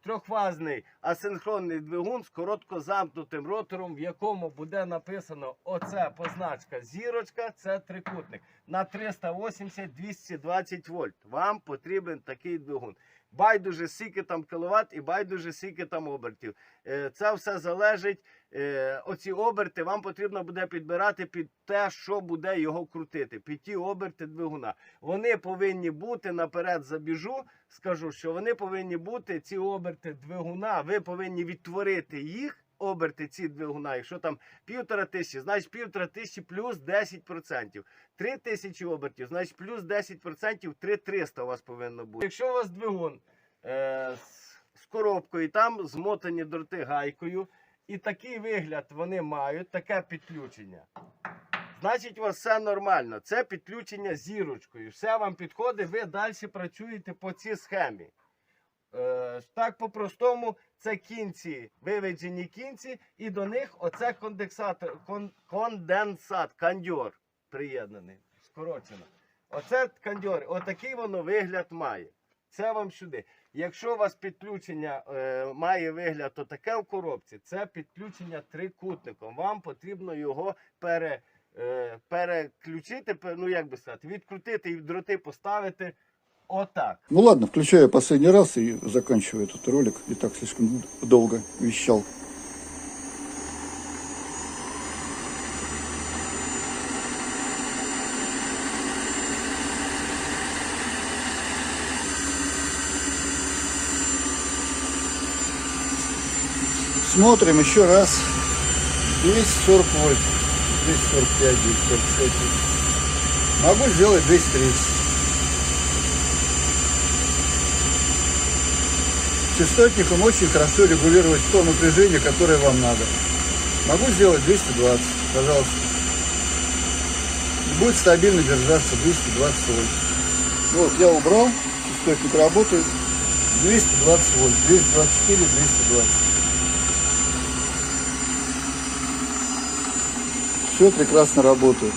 трьохфазний асинхронний двигун з короткозамкнутим ротором, в якому буде написано оце позначка зірочка, це трикутник. На 380-220 вольт. Вам потрібен такий двигун. Байдуже скільки там кіловат і байдуже скільки там обертів. Е, Це все залежить. е, Оці оберти вам потрібно буде підбирати під те, що буде його крутити, під ті оберти двигуна. Вони повинні бути наперед забіжу. Скажу, що вони повинні бути ці оберти двигуна. Ви повинні відтворити їх. Оберти ці двигуна, якщо там півтора тисячі, значить півтора тисячі плюс 10%. Три тисячі обертів, значить плюс 10%, 3300 у вас повинно бути. Якщо у вас двигун е, з, коробкою, там змотані дроти гайкою, і такий вигляд вони мають, таке підключення. Значить, у вас все нормально. Це підключення зірочкою. Все вам підходить, ви далі працюєте по цій схемі. Е, так по-простому, це кінці, виведені кінці, і до них оце конденсатор, кон, конденсат, кандьор приєднаний, скорочено. Оце кандьор, отакий воно вигляд має. Це вам сюди. Якщо у вас підключення е, має вигляд отаке в коробці, це підключення трикутником. Вам потрібно його пере, е, переключити, ну як би сказати, відкрутити і дроти поставити отак. Ну ладно, включаю последний раз и заканчиваю этот ролик. И так слишком долго вещал. Смотрим еще раз. 240 вольт, 245, 246. Могу сделать 230. Частотником очень хорошо регулировать то напряжение, которое вам надо. Могу сделать 220, пожалуйста. Будет стабильно держаться 220 вольт. Вот, я убрал, частотник работает. 220 вольт, 224, 220. Все прекрасно работает.